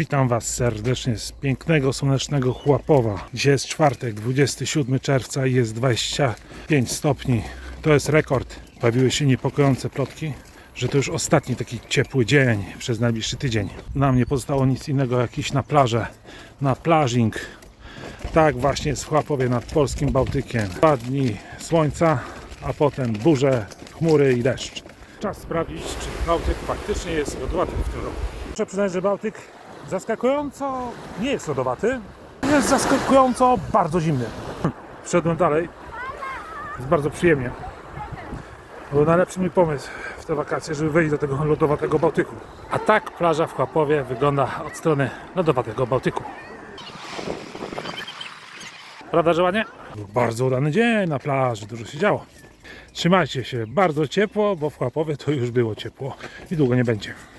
Witam Was serdecznie z pięknego, słonecznego Chłapowa. Dzisiaj jest czwartek, 27 czerwca i jest 25 stopni. To jest rekord. Pojawiły się niepokojące plotki, że to już ostatni taki ciepły dzień przez najbliższy tydzień. Nam nie pozostało nic innego jak iść na plażę, na plażing. Tak właśnie jest w Chłapowie nad polskim Bałtykiem. Dwa dni słońca, a potem burze, chmury i deszcz. Czas sprawdzić, czy Bałtyk faktycznie jest lodowaty w tym roku. Muszę przyznać, że Bałtyk zaskakująco nie jest lodowaty. Jest zaskakująco bardzo zimny. Wszedłem dalej. Jest bardzo przyjemnie. Był najlepszy mój pomysł w te wakacje, żeby wejść do tego lodowatego Bałtyku. A tak plaża w Chłapowie wygląda od strony lodowatego Bałtyku. Prawda, że ładnie? Był bardzo udany dzień na plaży, dużo się działo. Trzymajcie się, bardzo ciepło, bo w Chłapowie to już było ciepło i długo nie będzie.